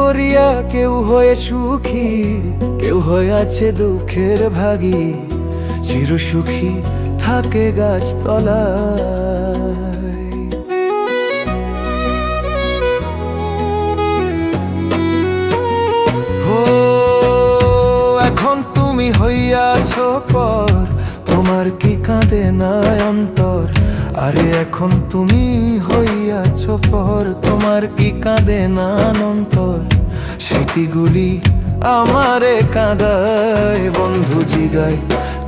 করিয়া কেউ হয়ে সুখী, কেউ হয়ে আছে দুঃখের ভাগী। চির সুখী থাকে গাছতলা এখন তুমি হইয়াছ পর, তোমার কি কাঁদে না অন্তর? আরে এখন তুমি হইয়াছ পর, তোমার কি কাঁদে না অন্তর? স্মৃতিগুলি আমারে কাঁদায়, বন্ধু জিগায়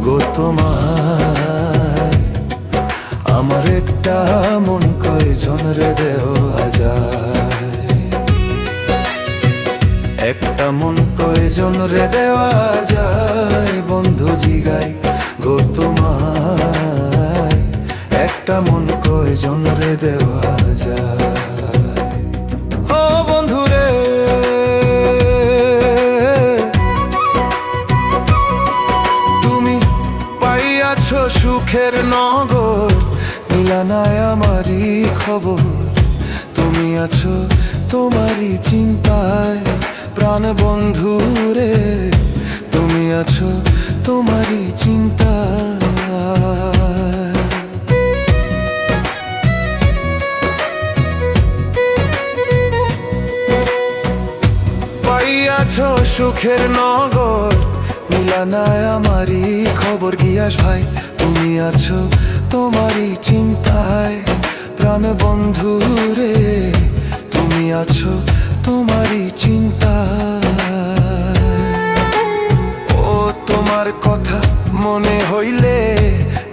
গো তোমার আমার একটা মন কয়জন রে দেহ একটা মন কয়জন রে দেওয়া যায় বন্ধু জিগাই গো একটা মন কয়জন রে দেওয়া যায়? ও বন্ধু রে তুমি পাইয়াছ সুখের নগর, মিলানায় আমারই খবর। তুমি আছো তোমারই চিন্তায়, প্রাণ বন্ধু পাইয়াছ সুখের নগর? মিলানায় আমারই খবর গিয়াস ভাই, তুমি আছো তোমারই চিন্তায়। প্রাণ বন্ধু রে, তুমি আছো তোমারই চিন্তায়। ও তোমার কথা মনে হইলে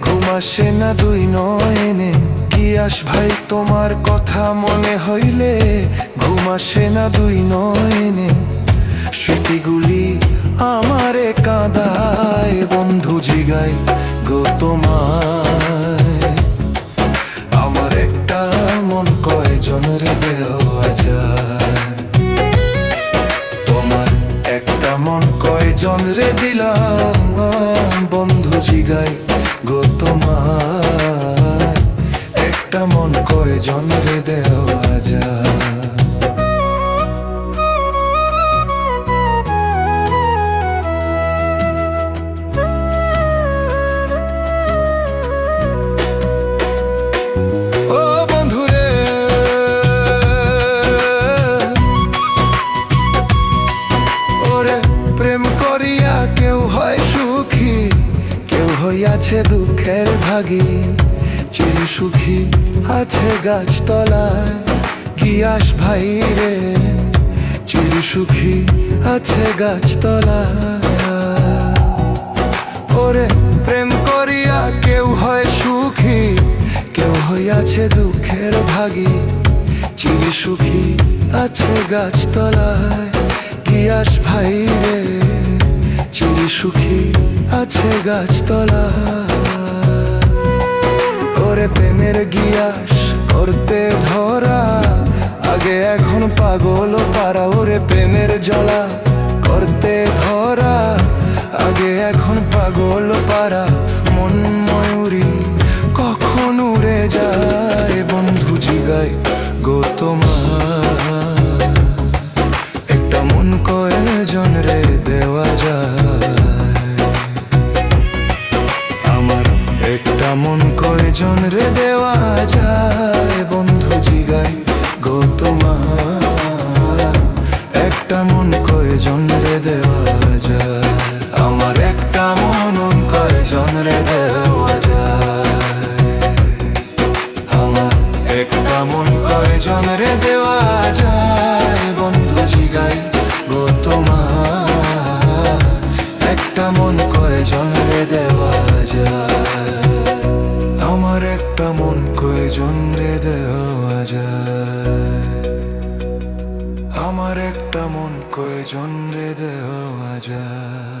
ঘুম আসে না দুই নয়নে। গিয়াস ভাই, তোমার কথা মনে হইলে ঘুম আসে না দুই নয়নে। স্মৃতিগুলি আমারে কাঁদায়, বন্ধু জিগায় গো তোমায়। আমার একটা মন কয়জনের দেওয়া যায় তোমার একটা মন কয়জন রে দিলাম, বন্ধু জিগাই গো তোমার একটা মন কয়জন রে দেওয়া হইয়াছে দুঃখের ভাগী চির সুখী আছে গাছ তলায় গিয়াস ভাই রে? চির সুখী আছে গাছ তলায় ওরে প্রেম করিয়া কেউ হয় সুখী, কেউ হইয়াছে দুঃখের ভাগী চির সুখী আছে গাছতলায়। গিয়াস ভাই রে? সুখী আছে গাছতলা। ওরে প্রেমের গিয়াস করতে ধরা। আগে এখন পাগল পারা ওরে প্রেমের জলা করতে ধরা। আগে এখন পাগল পারা, মন একটা মন কয়জন রে দেওয়া যায় বন্ধু জিগাই গো তোমার একটা মন কয়জন রে দেওয়া আমার একটা মন কয়জন রে দেওয়া যায়? আমার একটা মন কয়জন রে দেওয়া যায়?